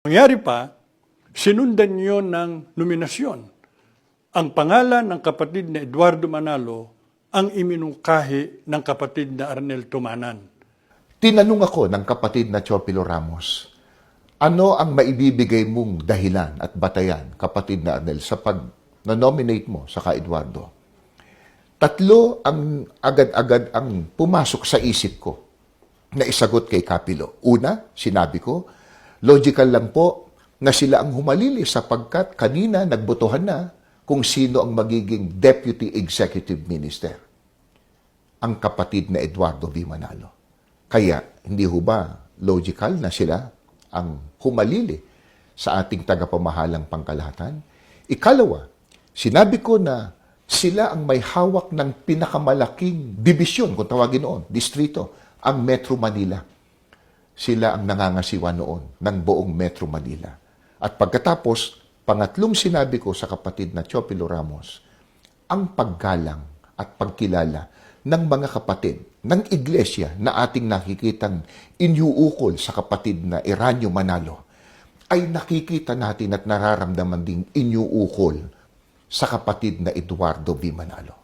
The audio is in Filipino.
Nangyari pa, sinundan niyo ng nominasyon. Ang pangalan ng kapatid na Eduardo Manalo ang iminungkahi ng kapatid na Arnel Tumanan. Tinanong ako ng kapatid na Chopilo Ramos, ano ang maibibigay mong dahilan at batayan, kapatid na Arnel, sa pag na-nominate mo sa ka Eduardo? Tatlo ang agad-agad ang pumasok sa isip ko na isagot kay Kapilo. Una, sinabi ko, logical lang po na sila ang humalili sapagkat kanina nagbotohan na kung sino ang magiging Deputy Executive Minister ang kapatid na Eduardo V. Manalo. Kaya, hindi ho ba logical na sila ang humalili sa ating tagapamahalang pangkalahatan? Ikalawa, sinabi ko na sila ang may hawak ng pinakamalaking dibisyon, kung tawagin noon, distrito, ang Metro Manila. Sila ang nangangasiwa noon ng buong Metro Manila. At pagkatapos, pangatlong sinabi ko sa kapatid na Chopilo Ramos, ang paggalang at pagkilala ng mga kapatid ng iglesia na ating nakikitang inyuukol sa kapatid na Eranio Manalo ay nakikita natin at nararamdaman ding inyuukol sa kapatid na Eduardo B. Manalo.